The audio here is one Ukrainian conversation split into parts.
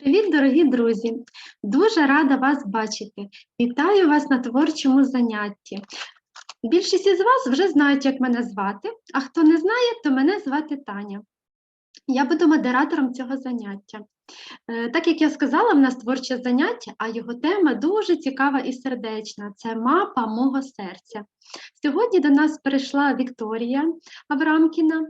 Привіт, дорогі друзі! Дуже рада вас бачити. Вітаю вас на творчому занятті. Більшість із вас вже знають, як мене звати, а хто не знає, то мене звати Таня. Я буду модератором цього заняття. Е, Так як я сказала, в нас творче заняття, а його тема дуже цікава і сердечна. Це мапа мого серця. Сьогодні до нас прийшла Вікторія Аврамкіна.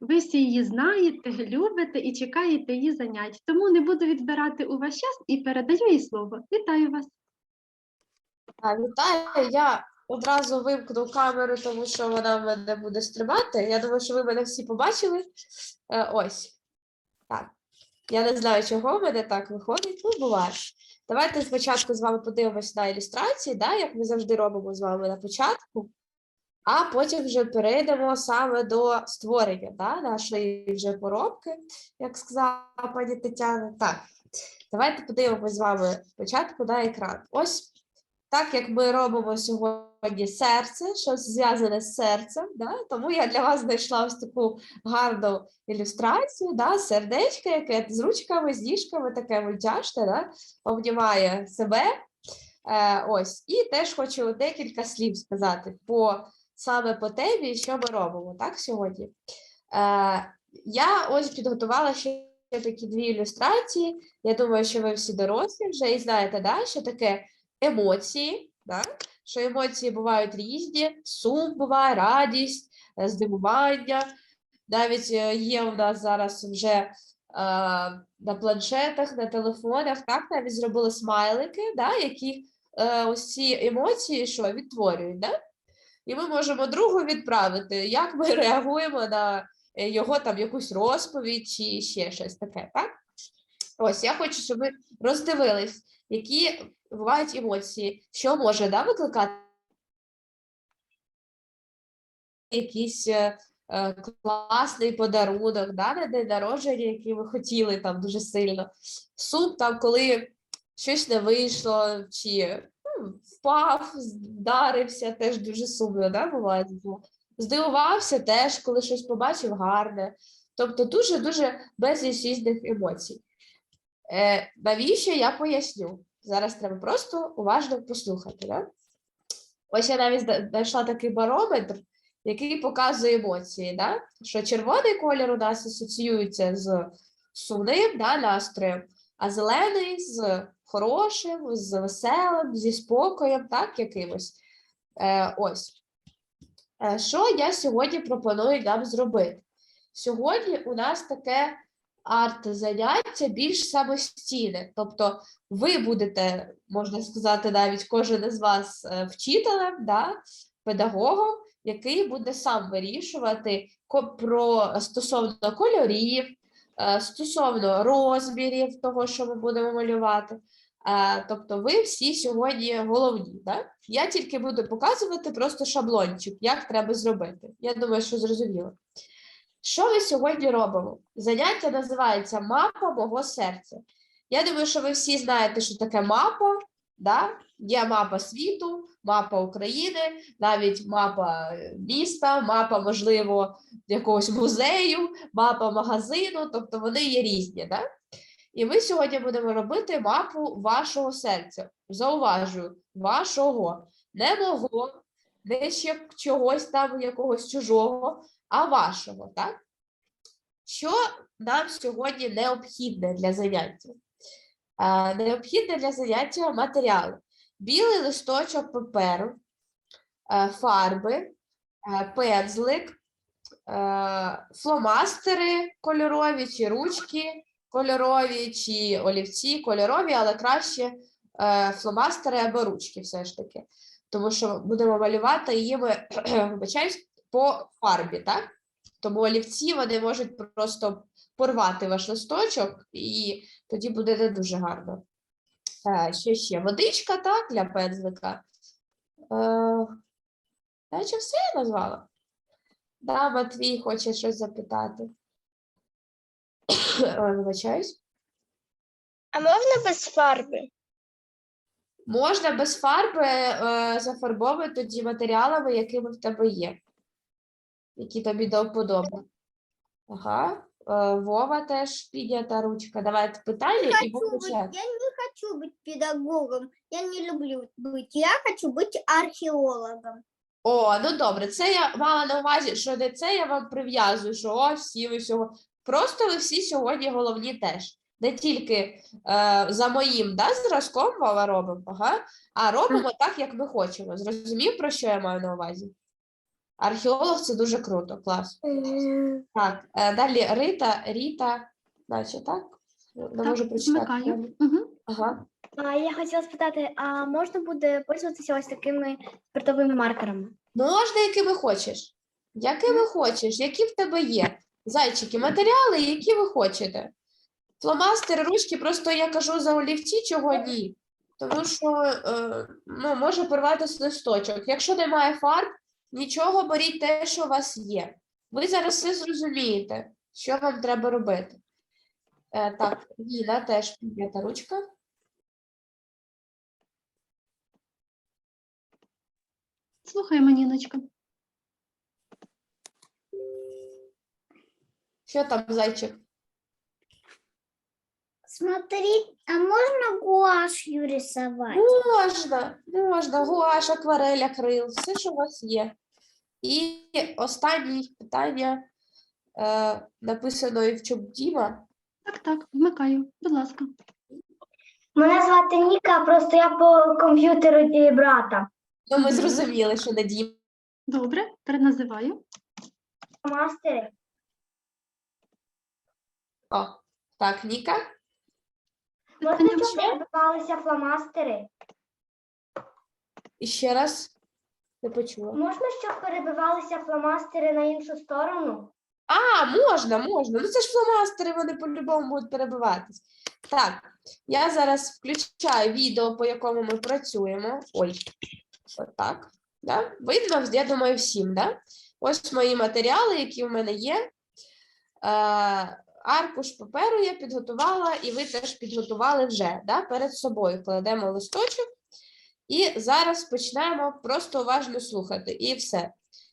Ви всі її знаєте, любите і чекаєте її занять. Тому не буду відбирати у ваш час і передаю їй слово. Вітаю вас! Вітаю, я одразу вимкну камеру, тому що вона в мене буде стрибати. Я думаю, що ви мене всі побачили. Е, ось. Так. Я не знаю, чого в мене так виходить. Ну, буває. Давайте спочатку з вами подивимось на ілюстрації, да, як ми завжди робимо з вами на початку, а потім вже перейдемо саме до створення да, нашої вже поробки, як сказала пані Тетяна. Так, давайте подивимось з вами спочатку на екран. Ось так як ми робимо сьогодні серце, щось зв'язане з серцем, да? тому я для вас знайшла ось таку гарну ілюстрацію, да? сердечко, яке з ручками, з ніжками, таке мультяшне, да? обнімає себе. Е, ось. І теж хочу декілька слів сказати по, саме по темі, що ми робимо так, сьогодні. Е, я ось підготувала ще такі дві ілюстрації. Я думаю, що ви всі дорослі вже і знаєте, да, що таке емоції, да? що емоції бувають різні, сум буває, радість, е, здивування. Навіть е, є у нас зараз вже е, на планшетах, на телефонах, так, навіть зробили смайлики, да, які е, ці емоції що відтворюють. Да? І ми можемо другу відправити, як ми реагуємо на е, його там якусь розповідь чи ще щось таке. Так? Ось я хочу, щоб ви роздивились, які бувають емоції, що може да, викликати якийсь е, е, класний подарунок да, на день народження, який ви хотіли там дуже сильно. Сум там, коли щось не вийшло, чи впав, вдарився, теж дуже сумно, да, буває. Здивувався теж, коли щось побачив гарне. Тобто дуже-дуже безліч різних емоцій. Е, навіщо я поясню? Зараз треба просто уважно послухати. Да? Ось я навіть знайшла такий барометр, який показує емоції. Да? Що червоний колір у нас асоціюється з сумним да, настроєм, а зелений з хорошим, з веселим, зі спокоєм, так, якимось. Е, ось. Е, що я сьогодні пропоную нам зробити? Сьогодні у нас таке арт-заняття більш самостійне. Тобто ви будете, можна сказати, навіть кожен із вас е, вчителем, да, педагогом, який буде сам вирішувати про стосовно кольорів, стосовно розмірів того, що ми будемо малювати. Е, Тобто ви всі сьогодні головні. Да? Я тільки буду показувати просто шаблончик, як треба зробити. Я думаю, що зрозуміло. Що ми сьогодні робимо? Заняття називається Мапа мого серця. Я думаю, що ви всі знаєте, що таке мапа. Да? Є мапа світу, мапа України, навіть мапа е, міста, мапа, можливо, якогось музею, мапа магазину, тобто вони є різні. Да? І ми сьогодні будемо робити мапу вашого серця. Зауважую, вашого, не мого, не ще чогось там, якогось чужого, а вашого, так? Що нам сьогодні необхідне для заняття? Необхідне для заняття матеріали. Білий листочок паперу, е, фарби, е, пензлик, е, фломастери кольорові чи ручки кольорові, чи олівці кольорові, але краще фломастери або ручки все ж таки. Тому що будемо малювати їми, вибачаюсь, по фарбі, так? Тому олівці вони можуть просто порвати ваш листочок, і тоді буде не дуже гарно. Е, що ще? Водичка, так, для пензлика. Е, наче все я назвала. Да, Матвій хоче щось запитати. Вибачаюсь. А можна без фарби? Можна без фарби е, зафарбовувати тоді матеріалами, якими в тебе є, які тобі до вподоби. Ага, Вова теж піднята ручка. Давайте питання і будемо Хочу быть- почати. я не хочу быть педагогом, я не люблю быть, я хочу быть археологом. О, ну добре, це я мала на увазі, що не це я вам прив'язую, що о, всі ви сьогодні. Просто ви всі сьогодні головні теж. Не тільки е, за моїм да, зразком Вова робимо, ага, а робимо так, як ми хочемо. Зрозумів, про що я маю на увазі? Археолог це дуже круто, клас. Так, е, далі Рита, Ріта, наче так? Не Так, можу прочитати. вмикаю. Угу. Ага. А я хотіла спитати, а можна буде пользуватися ось такими спиртовими маркерами? Можна, якими хочеш. Якими хочеш, які в тебе є. Зайчики, матеріали, які ви хочете. Фломастери, ручки, просто я кажу за олівці, чого ні. Тому що е, ну, може порватися листочок. Якщо немає фарб, нічого беріть те, що у вас є. Ви зараз все зрозумієте, що вам треба робити. Е, так, Ніна теж піднята ручка. Слухаємо, Ніночка. Що там, зайчик? Смотри, а можно гуашью рисовать? Можна, можна, гуаш, акварель, акрил, все, що у вас є. І останнє питання е, написано і в чому Діма. Так, так, вмикаю. Будь ласка. Мене звати Ніка, просто я по комп'ютеру брата. Ну, ми зрозуміли, що не Діма. Добре, переназиваю. Мастери. О, так, Ніка. Можна, Питання перебивалися фломастери? І ще раз не почула. Можна, щоб перебивалися фломастери на іншу сторону? А, можна, можна. Ну це ж фломастери, вони по-любому будуть перебиватись. Так, я зараз включаю відео, по якому ми працюємо. Ой, отак. Да? Видно, я думаю, всім, да? Ось мої матеріали, які в мене є. Е, аркуш паперу я підготувала, і ви теж підготували вже да? перед собою. Кладемо листочок. І зараз почнемо просто уважно слухати, і все.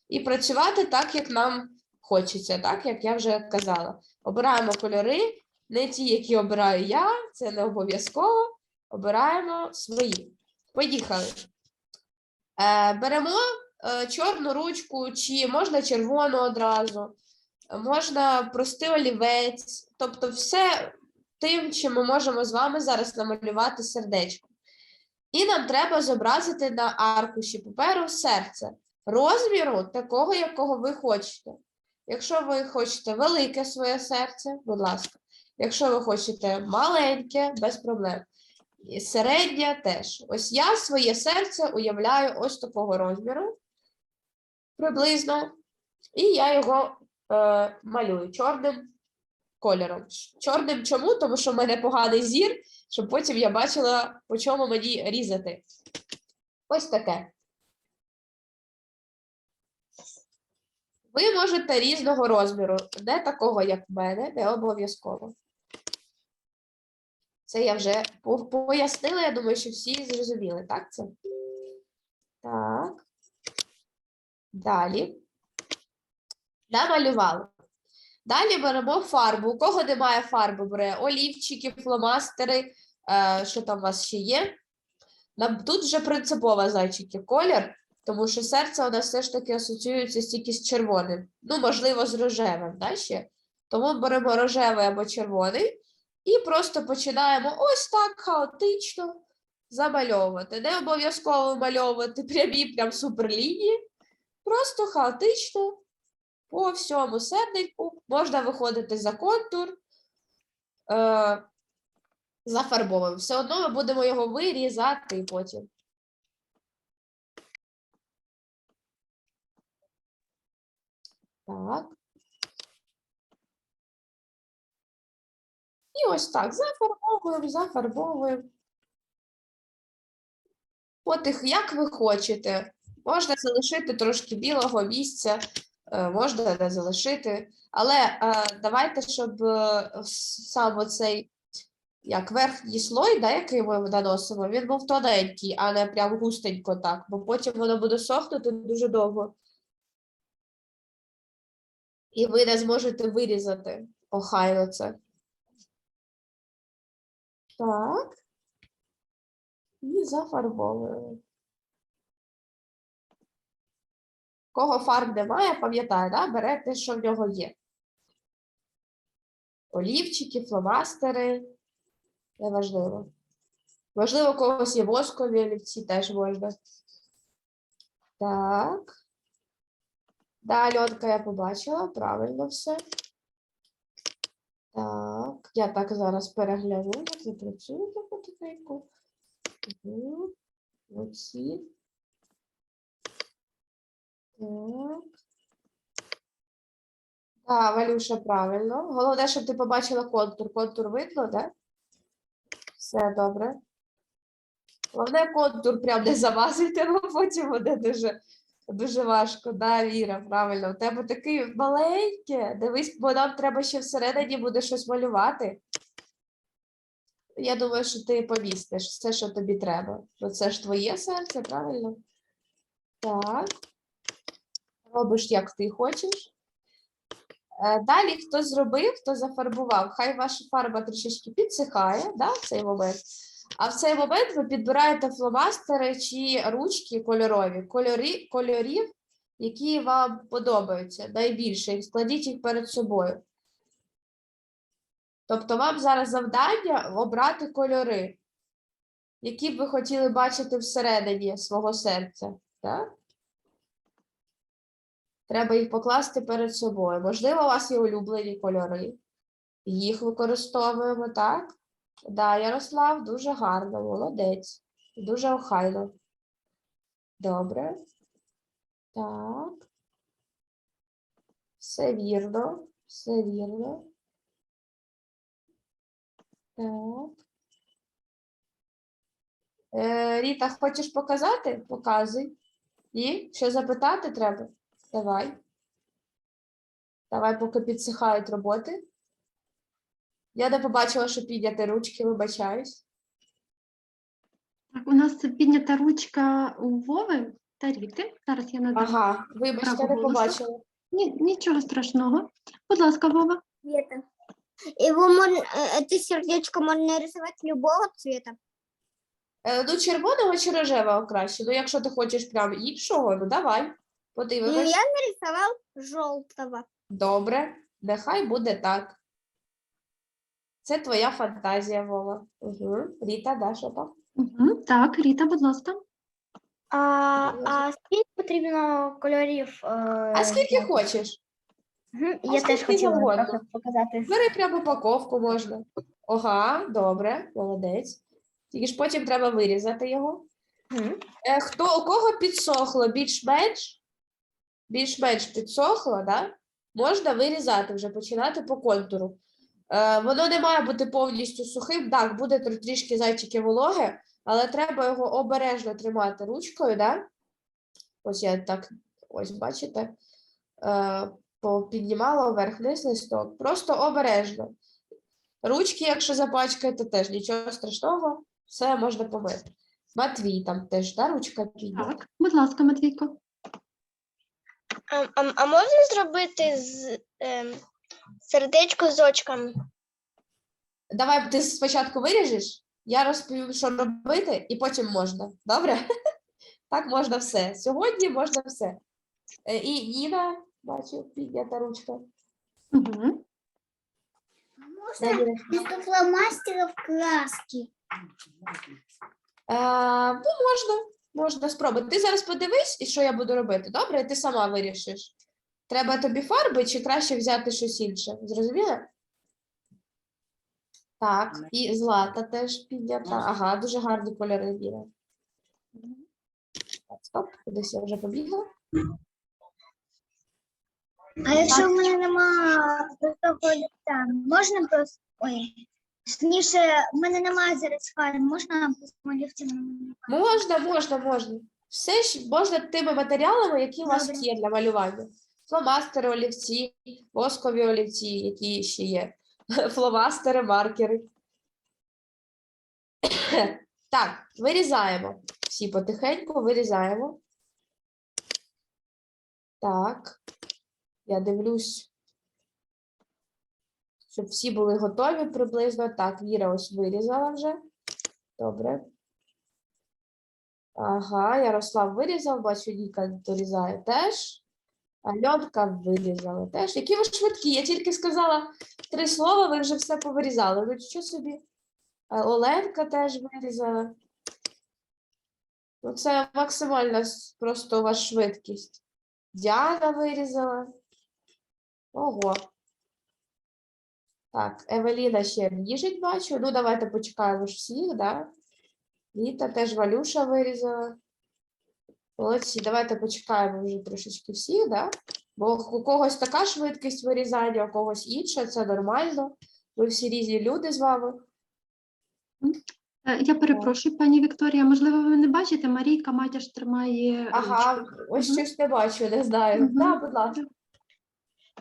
І працювати так, як нам хочеться, так як я вже казала. Обираємо кольори, не ті, які обираю я, це не обов'язково. Обираємо свої. Поїхали. Е, беремо е, чорну ручку, чи можна червону одразу, можна простий олівець, тобто все тим, чим ми можемо з вами зараз намалювати сердечко. І нам треба зобразити на аркуші паперу серце розміру такого, якого ви хочете. Якщо ви хочете велике своє серце, будь ласка. Якщо ви хочете маленьке, без проблем. І середнє теж. Ось я своє серце уявляю ось такого розміру приблизно. І я його е, малюю чорним кольором. Чорним чому? Тому що в мене поганий зір, щоб потім я бачила, по чому мені різати. Ось таке. Ви можете різного розміру, не такого, як в мене, не обов'язково. Це я вже пояснила, я думаю, що всі зрозуміли, так це? Так. Далі. Намалювали. Далі беремо фарбу. У кого немає фарби, бере олівчики, фломастери, що там у вас ще є. Тут вже принципово зайчики колір, тому що серце у нас все ж таки асоціюється тільки з червоним. Ну, можливо, з рожевим, да, ще? Тому беремо рожевий або червоний і просто починаємо ось так хаотично замальовувати. Не обов'язково малювати прямі прям суперлінії, просто хаотично по всьому серденьку можна виходити за контур, е, зафарбовуємо. Все одно ми будемо його вирізати потім. Так. І ось так зафарбовуємо, зафарбовуємо. От їх як ви хочете. Можна залишити трошки білого місця, е, можна не залишити. Але е, давайте, щоб е, сам оцей як верхній слой, да, який ми наносимо, він був тоненький, а не прям густенько так, бо потім воно буде сохнути дуже довго. І ви не зможете вирізати. Охайно це. Так. І зафарбовуємо. Кого фарб немає, пам'ятає, да? бере те, що в нього є. Олівчики, фломастери. Неважливо. Можливо, у когось є воскові олівці, теж можна. Так. Да, Альонка, я побачила, правильно все. Так, я так зараз перегляну, як ви працюєте потихеньку. Оці. Так. Так, Валюша, правильно. Головне, щоб ти побачила контур. Контур видно, да? Все добре. Головне, контур прям не замазуйте, бо потім буде дуже, дуже важко. Да, Віра, правильно. У тебе такий маленьке. Дивись, бо нам треба ще всередині буде щось малювати. Я думаю, що ти помістиш все, що тобі треба. Бо це ж твоє серце, правильно? Так. Робиш, як ти хочеш. Е, Далі хто зробив, хто зафарбував, хай ваша фарба трішечки підсихає да, в цей момент. А в цей момент ви підбираєте фломастери чи ручки кольорові, кольорі, кольорів, які вам подобаються найбільше, складіть їх перед собою. Тобто вам зараз завдання обрати кольори, які б ви хотіли бачити всередині свого серця. Так? Треба їх покласти перед собою. Можливо, у вас є улюблені кольори. Їх використовуємо, так? Да, Ярослав, дуже гарно, молодець. Дуже охайно. Добре. Так. Все вірно, все вірно. Так. Е, Ріта, хочеш показати? Показуй. Ні? Що запитати треба? Давай. Давай, поки підсихають роботи. Я не побачила, що підняти ручки, вибачаюсь. Так, у нас піднята ручка у Вови та Ріти. Зараз я надам. Ага, вибачте, не голосу. побачила. Ні, нічого страшного. Будь ласка, Вова. Цвета. Его можно, э, это сердечко можно рисовать любого цвета. Е, ну, червоного чи рожевого краще. Ну, якщо ти хочеш прям іншого, ну давай. Ну, Подивимось. я нарисовал желтого. Добре, нехай буде так. Це твоя фантазія, Вова. Угу. Ріта, да, що там? Угу. Так, Ріта, будь ласка. А, а скільки потрібно кольорів? А е, скільки взяти? хочеш? Мгм, А Я теж скільки хотіла завгодно. трохи показати. Бери прямо упаковку можна. Ага, добре, молодець. Тільки ж потім треба вирізати його. Мгм. Е, хто у кого підсохло більш-менш? Більш-менш підсохло, да? можна вирізати вже, починати по контуру. Е, воно не має бути повністю сухим. Так, буде трішки зайчики вологе, але треба його обережно тримати ручкою, да? Ось я так, ось бачите, е, піднімала вверх-вниз листок. Просто обережно. Ручки, якщо запачкаєте, теж нічого страшного, все можна помити. Матвій там теж, да, ручка підняла. Так, будь ласка, Матвійко. А, а, а можна зробити з ем, сердечко з очками? Давай ти спочатку виріжеш, я розповім, що робити, і потім можна. Добре? Так можна все. Сьогодні можна все. Е, І Ніна, бачу, піднята ручка. Угу. Можно вместо фломастеров краски. Е, ну, можна, можна спробувати. Ти зараз подивись, і що я буду робити. Добре, ти сама вирішиш. Треба тобі фарби чи краще взяти щось інше. Зрозуміла? Так, і злата теж піднята. Ага, дуже гарні кольори Віра. Так, стоп, кудись я вже побігла. А якщо в мене нема простого ліста, можна просто. Ой. Точніше, в мене немає зараз фарб, можна ліфті Можна, можна, можна. Все ж можна тими матеріалами, які у вас Добре. є для малювання. Фломастери, олівці, воскові олівці, які ще є. Фломастери, маркери. Так, вирізаємо. Всі потихеньку вирізаємо. Так. Я дивлюсь. Щоб всі були готові приблизно. Так, Віра ось вирізала вже. Добре. Ага, Ярослав вирізав, бачу, Віка дорізає теж. Альонка вирізала теж. Які ви швидкі? Я тільки сказала три слова, ви вже все повирізали. Ви що собі? Е, Оленка теж вирізала. Ну, це максимальна просто у вас швидкість. Діана вирізала. Ого. Так, Евеліна ще біжить, бачу. Ну, давайте почекаємо ж всіх, да? Віта теж Валюша вирізала. Молодці, давайте почекаємо вже трошечки всіх, да? Бо у когось така швидкість вирізання, у когось інша, це нормально. Ми всі різні люди з вами. Е, Я перепрошую, пані Вікторія, можливо, ви не бачите, Марійка Матяш тримає Ага, ручку. ось щось не бачу, не знаю. Мгм. Да, будь ласка.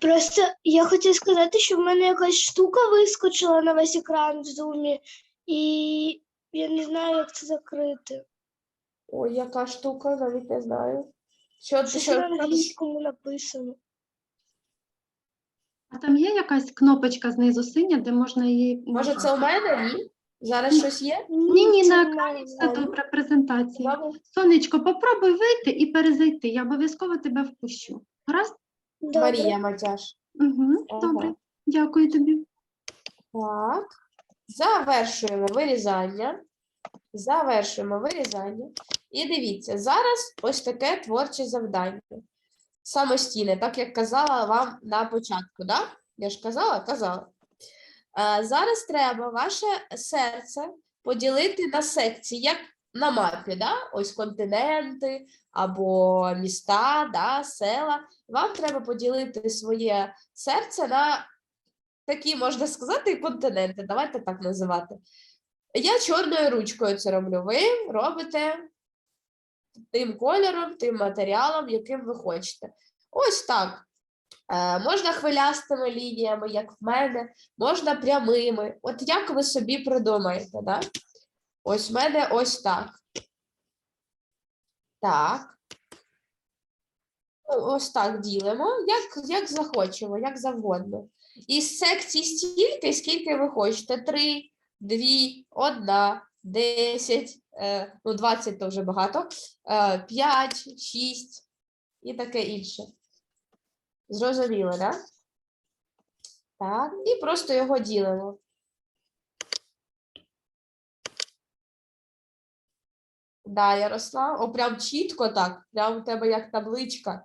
Просто я хотіла сказати, що в мене якась штука вискочила на весь екран в зумі, і я не знаю, як це закрити. Ой, яка штука, навіть не знаю. Що, Щось що, на англійському написано. А там є якась кнопочка знизу синя, де можна її. може, це у мене? Ні? Зараз щось є? Ні, ні, це на екрані все добре, презентація. Сонечко, попробуй вийти і перезайти. Я обов'язково тебе впущу. Гаразд? Добре. Марія Матяш. Угу, Ага. добре. Дякую тобі. Так. Завершуємо вирізання. Завершуємо вирізання. І дивіться, зараз ось таке творче завдання. Самостійне, так як казала вам на початку, да? Я ж казала? Казала. Е, зараз треба ваше серце поділити на секції, як на мапі, да? ось континенти або міста, да? села. Вам треба поділити своє серце на такі, можна сказати, континенти. Давайте так називати. Я чорною ручкою це роблю. Ви робите тим кольором, тим матеріалом, яким ви хочете. Ось так. Е, можна хвилястими лініями, як в мене, можна прямими. От як ви собі придумаєте, да? Ось в мене ось так. Так. Ну, Ось так ділимо, як, як захочемо, як завгодно. Із секцій стільки, скільки ви хочете. Три, дві, одна, десять, е, ну 20 то вже багато, е, п'ять, шість і таке інше. Зрозуміло, так? Да? Так, і просто його ділимо. Да, Ярослав. О, прям чітко так. Прям у тебе як табличка.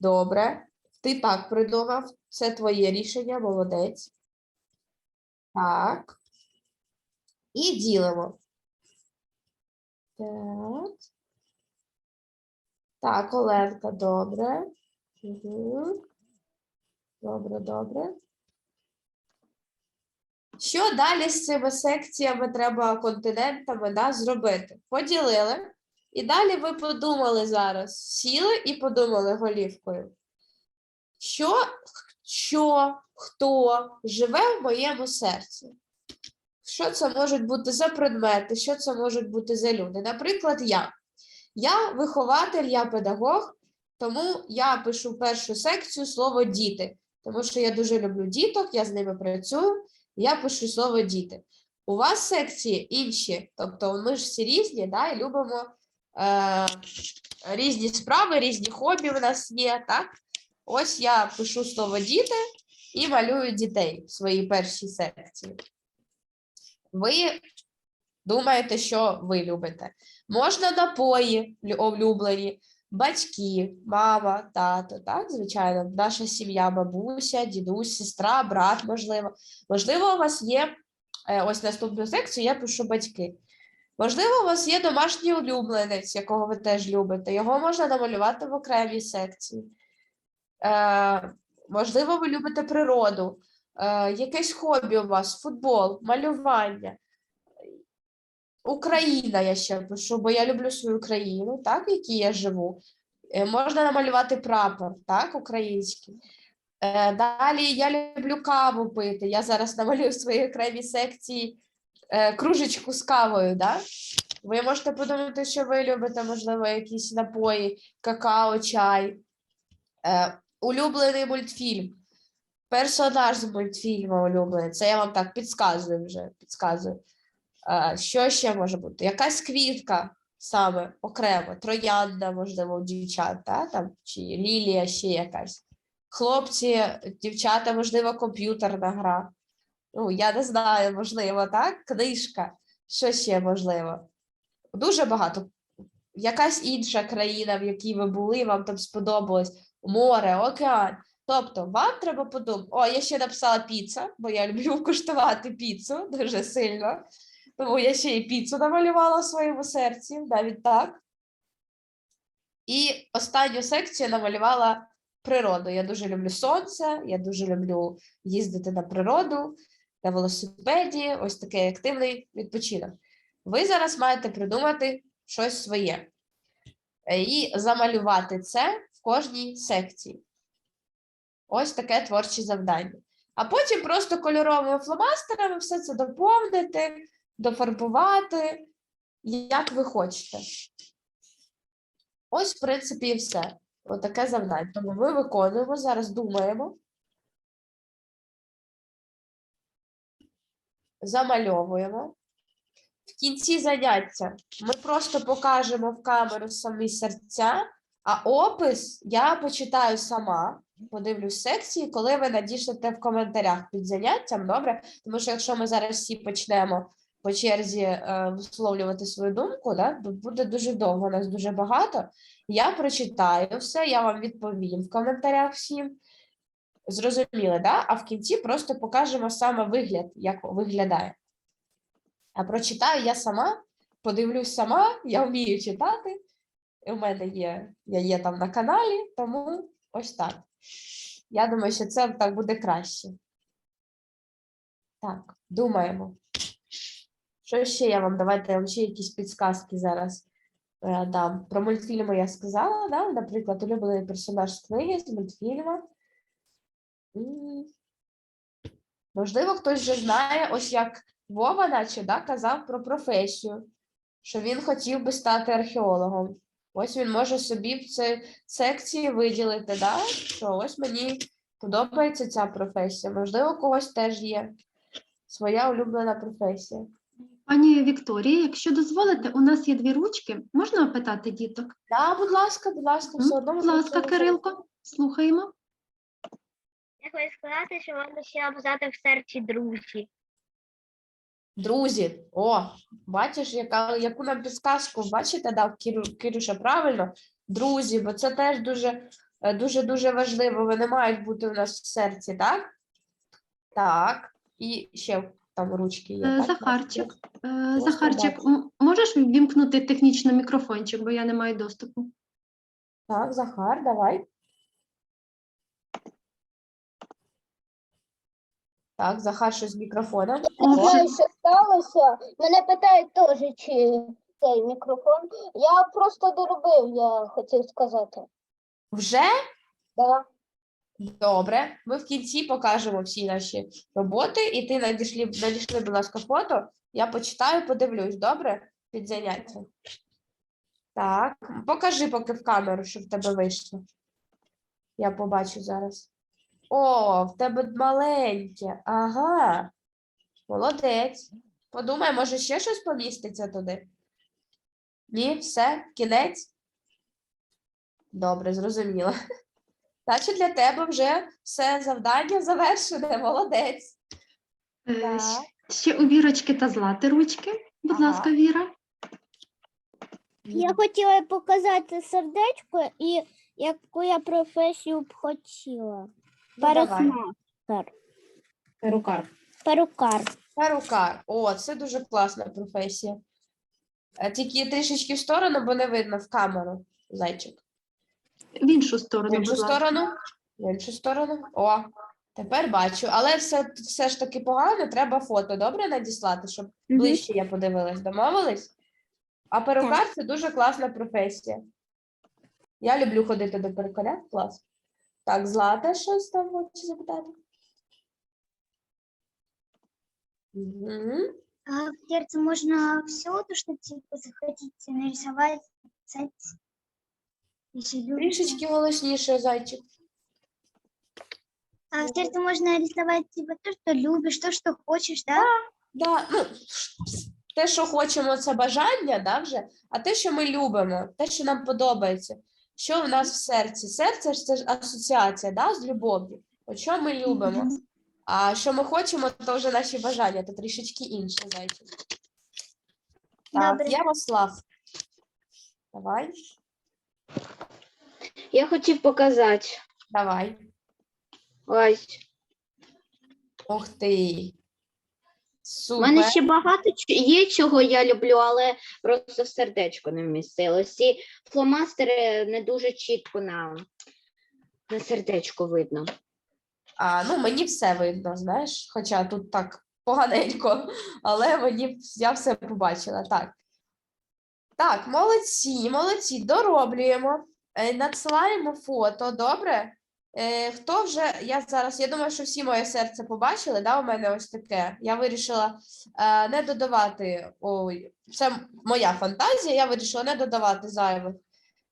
Добре. Ти так придумав. Це твоє рішення, молодець. Так. І ділимо. Так. Так, Оленка, добре. Угу. Добре, добре. Що далі з цими секціями треба континентами да, зробити? Поділили. І далі ви подумали зараз, сіли і подумали голівкою. Що, що, хто живе в моєму серці? Що це можуть бути за предмети, що це можуть бути за люди? Наприклад, я. Я вихователь, я педагог, тому я пишу першу секцію слово діти, тому що я дуже люблю діток, я з ними працюю, я пишу слово діти. У вас секції інші, тобто ми ж всі різні, да, і любимо е, різні справи, різні хобі в нас є, так? Ось я пишу слово діти і малюю дітей в своїй першій секції. Ви думаєте, що ви любите. Можна напої улюблені, батьки, мама, тато, так, звичайно, наша сім'я, бабуся, дідусь, сестра, брат, можливо. Можливо, у вас є е, ось наступну секцію, я пишу батьки. Можливо, у вас є домашній улюбленець, якого ви теж любите. Його можна намалювати в окремій секції. Е, можливо, ви любите природу, е, якесь хобі у вас, футбол, малювання. Україна я ще пишу, бо я люблю свою країну, так, в якій я живу. Е, Можна намалювати прапор, так, український. Е, Далі я люблю каву пити. Я зараз намалюю в своїй окремій секції е, кружечку з кавою. Да? Ви можете подумати, що ви любите, можливо, якісь напої, какао, чай. Улюблений мультфільм. Персонаж з мультфільму улюблений. Це я вам так підказую вже. Підказую. А, що ще може бути? Якась квітка саме окремо, троянда, можливо, у дівчат, та? Там, чи лілія ще якась. Хлопці, дівчата, можливо, комп'ютерна гра. Ну, я не знаю, можливо, так? Книжка. Що ще можливо? Дуже багато. Якась інша країна, в якій ви були, вам там сподобалось, море, океан. Тобто, вам треба подумати. О, я ще написала піца, бо я люблю куштувати піцу дуже сильно. Тому я ще і піцу намалювала в своєму серці, навіть так. І останню секцію намалювала природу. Я дуже люблю сонце, я дуже люблю їздити на природу, на велосипеді, ось такий активний відпочинок. Ви зараз маєте придумати щось своє е, і замалювати це в кожній секції. Ось таке творче завдання. А потім просто кольоровими фломастерами все це доповнити, дофарбувати, як ви хочете. Ось, в принципі, і все. Отаке завдання. Тому ми виконуємо, зараз думаємо. Замальовуємо. В кінці заняття ми просто покажемо в камеру самі серця, а опис я почитаю сама, подивлюсь секції, коли ви надішлете в коментарях під заняттям, добре? Тому що якщо ми зараз всі почнемо по черзі е, висловлювати свою думку, да, буде дуже довго, нас дуже багато. Я прочитаю все, я вам відповім в коментарях всім. Зрозуміли, да? А в кінці просто покажемо саме вигляд, як виглядає. А прочитаю я сама, подивлюсь сама, я вмію читати. У мене є, я є там на каналі, тому ось так. Я думаю, що це так буде краще. Так, думаємо. Що ще я вам? Давайте я вам ще якісь підсказки зараз е, дам. Про мультфільми я сказала, да? наприклад, улюблений персонаж з книги, з мультфільму. М, Можливо, хтось вже знає, ось як Вова, наче, да, казав про професію, що він хотів би стати археологом. Ось він може собі в цій секції виділити, да, що ось мені подобається ця професія. Можливо, у когось теж є своя улюблена професія. Пані Вікторія, якщо дозволите, у нас є дві ручки. Можна опитати діток? Да, будь ласка, будь ласка, все одно. Будь ласка. Кирилко, слухаємо. Я хочу сказати, що можна ще написати в серці друзі. Друзі, о, бачиш, яка, яку нам підсказку, бачите, дав Кирюша, правильно? Друзі, бо це теж дуже, е, дуже, дуже важливо. Вони мають бути у нас в серці, так? Так. І ще там ручки є. Е, так? Захарчик, е, Просто Захарчик, бачу. можеш вімкнути технічно мікрофончик, бо я не маю доступу. Так, Захар, давай. Так, Захар щось з мікрофоном. Вже- знаю, що сталося. Мене питають теж, чи цей мікрофон. Я просто доробив, я хотів сказати. Вже? Да. Добре, ми в кінці покажемо всі наші роботи, і ти надішлі, надійшли, будь ласка, фото. Я почитаю, подивлюсь, добре? Під заняття. Так, покажи поки в камеру, щоб в тебе вийшло. Я побачу зараз. О, в тебе маленьке. Ага. Молодець. Подумай, може ще щось поміститься туди? Ні, все, кінець. Добре, зрозуміло. Значить, для тебе вже все завдання завершене. Молодець. Е, Так. Ще у Вірочки та Злати ручки. Будь Ага. ласка, Віра. Я хотіла пару сердечко і яку я професію б хотіла. Ну, давай. Парикмахер. Перукар. Перукар. Перукар. О, це дуже класна професія. Е, Тільки трішечки в сторону, бо не видно в камеру, зайчик. В іншу сторону, В іншу будь ласка. сторону. В іншу сторону. О, тепер бачу. Але все, все ж таки погано, треба фото добре надіслати, щоб Мгм. ближче я подивилась. Домовились? А перукар це дуже класна професія. Я люблю ходити до перукаря. Клас. Так, Злата щось там хоче запитати. Мгм. А в сердце можно все то, что типа захотите нарисовать. Трішечки голосніше, зайчик. А в сердце можно рисовать типа то, что любишь, то, что хочешь, да? Да, ну, те, що хочемо, це бажання, да, вже, а те, що ми любимо, те, що нам подобається, що в нас в серці. Серце ж це ж асоціація да, з любов'ю. От що ми любимо. А що ми хочемо, то вже наші бажання, то трішечки інше, зайчик. Так, Добре. Ярослав. Давай, Я хотів показати. давай. Ось. Ух ти. У Супер. мене ще багато ч- є чого я люблю, але просто сердечко не вмістилось. І фломастери не дуже чітко на, на сердечко видно. А, ну, мені все видно, знаєш, хоча тут так поганенько, але мені я все побачила. Так. Так, молодці, молодці, дороблюємо, е, надсилаємо фото, добре? Е, хто вже, я зараз, я думаю, що всі моє серце побачили, да, у мене ось таке. Я вирішила е, не додавати, ой, це моя фантазія, я вирішила не додавати зайвих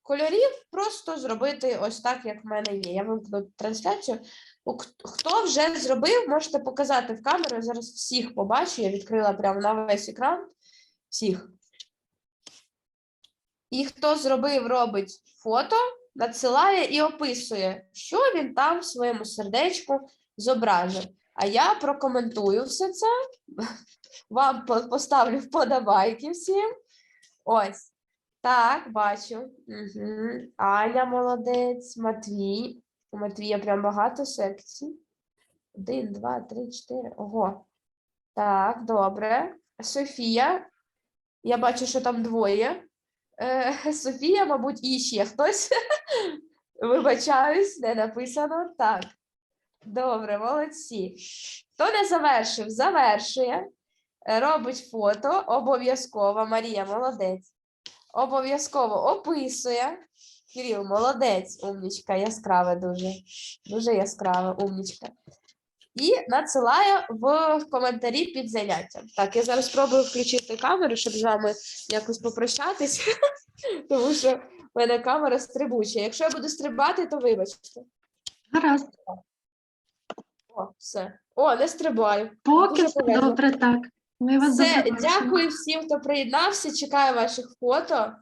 кольорів, просто зробити ось так, як в мене є. Я вимкну трансляцію. Хто вже зробив, можете показати в камеру. Я зараз всіх побачу. Я відкрила прямо на весь екран. Всіх. І хто зробив, робить фото, надсилає і описує, що він там в своєму сердечку зображив. А я прокоментую все це. Вам поставлю вподобайки всім. Ось. Так, бачу. Угу. Аня молодець, Матвій. У Матвія прям багато секцій. Один, два, три, чотири. Ого. Так, добре. Софія. Я бачу, що там двоє. Е, Софія, мабуть, і ще хтось. Вибачаюсь, не написано. Так. Добре, молодці. Хто не завершив, завершує. Робить фото. Обов'язково. Марія, молодець. Обов'язково описує. Кирил, молодець, умнічка, яскраве дуже. Дуже яскраве, умнічка. І надсилає в коментарі під заняттям. Так, я зараз спробую включити камеру, щоб з вами якось попрощатись, тому що в мене камера стрибуча. Якщо я буду стрибати, то вибачте. Гаразд. О, все. О, не стрибаю. Поки все добре, так. Ми вас Все, дякую всім, хто приєднався. Чекаю ваших фото.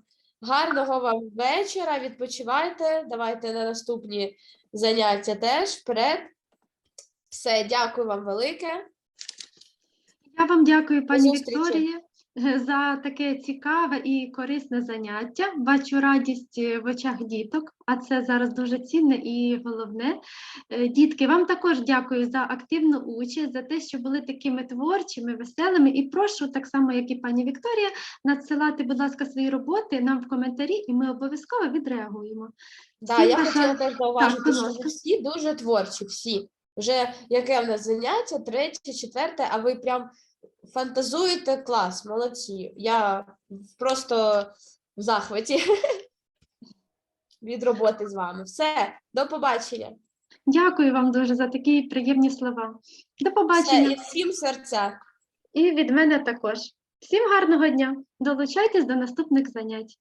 Гарного вам вечора. Відпочивайте. Давайте на наступні заняття теж вперед. Все, дякую вам велике. Я вам дякую, пані зустрічі. Вікторія, за таке цікаве і корисне заняття. Бачу радість е, в очах діток, а це зараз дуже цінне і головне. Е, Дітки, вам також дякую за активну участь, за те, що були такими творчими, веселими. І прошу, так само, як і пані Вікторія, надсилати, будь ласка, свої роботи нам в коментарі, і ми обов'язково відреагуємо. Да, Всім я бажаю- хотіла теж зауважити, будь що ласка. всі дуже творчі, всі. Вже яке в нас заняття, третє, четверте, а ви прям фантазуєте клас, молодці. Я просто в захваті від роботи з вами. Все, до побачення. Дякую вам дуже за такі приємні слова. До Все, побачення. і всім серця. І від мене також. Всім гарного дня. Долучайтесь до наступних занять.